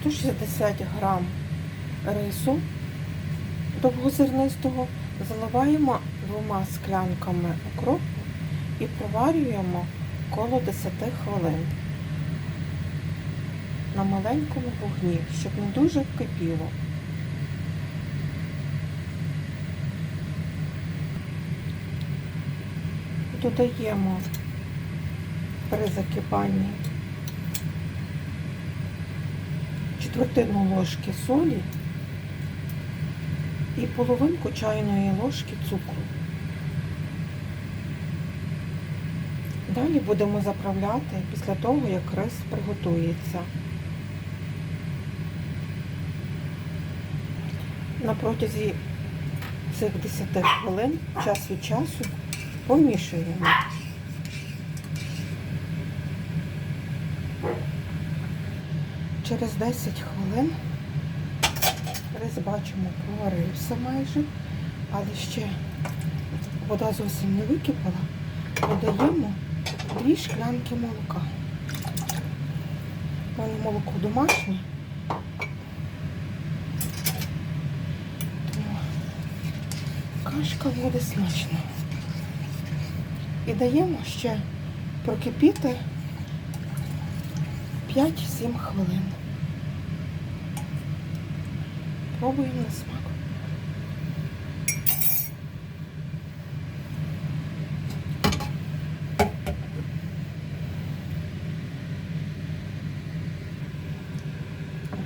160 грам рису довгозернистого заливаємо двома склянками укропу і проварюємо коло 10 хвилин на маленькому вогні, щоб не дуже кипіло. Додаємо при закипанні четвертину ложки солі і половинку чайної ложки цукру. Далі будемо заправляти після того, як рис приготується. На протязі цих 10 хвилин час від часу помішуємо. Через 10 хвилин рис бачимо проварився майже, але ще вода зовсім не википала. Додаємо дві шклянки молока. У мене молоко домашнє. Кашка буде смачна. І даємо ще прокипіти 5-7 хвилин. Пробуємо на смак.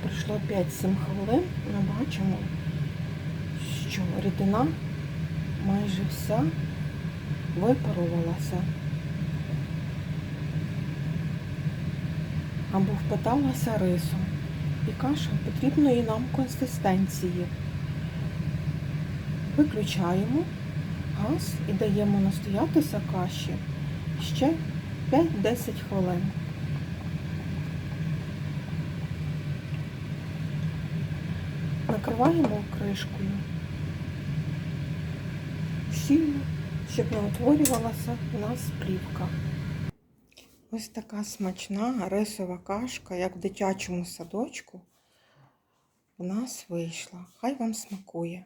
Пройшло 5-7 хвилин. Ми бачимо, що рідина майже вся випарувалася. або впиталася рисом. І каша потрібної нам консистенції. Виключаємо газ і даємо настоятися каші ще 5-10 хвилин. Накриваємо кришкою щільно, щоб не утворювалася у нас плівка. Ось така смачна рисова кашка, як в дитячому садочку, в нас вийшла. Хай вам смакує.